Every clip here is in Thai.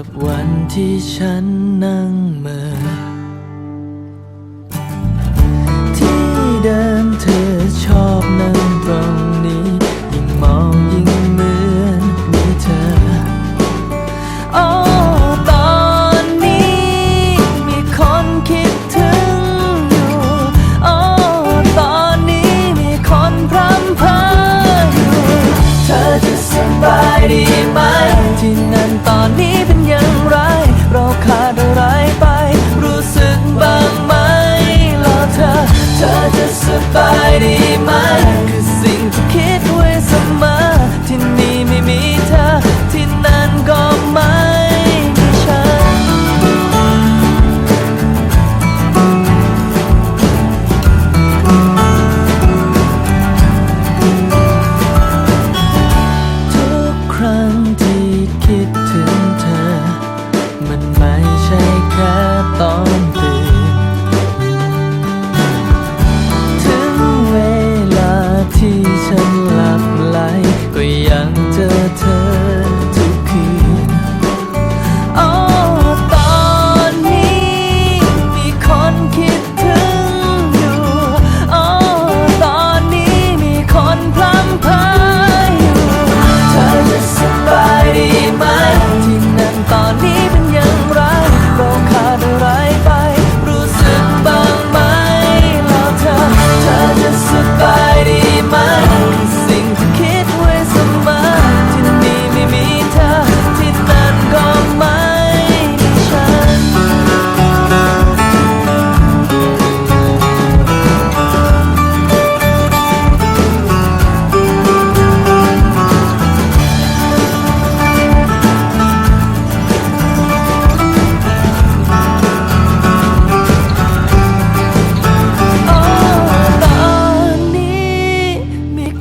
กับวันที่ฉันนั่งเมื่อที่เดิมเธอชอบนั่งตรงนี้ ยิ่งมองยิ่งเหมือนมีเธอ โอ้ตอนนี้มีคนคิดถึงอยู่ โอ้ตอนนี้มีคนพรำเพออยู่ เธอจะสบายดี later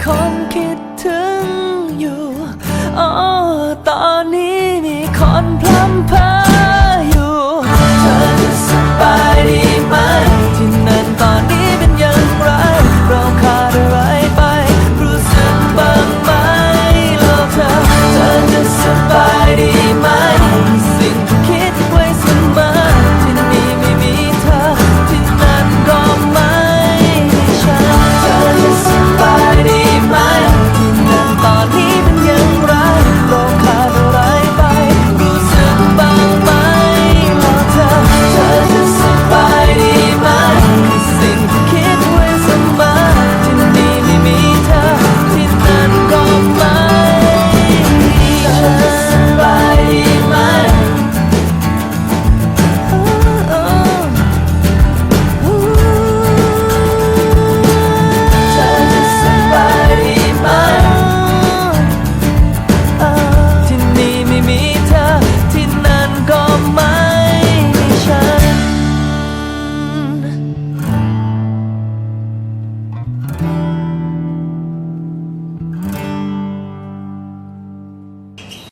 คนคิดถึงอยู่ Oh.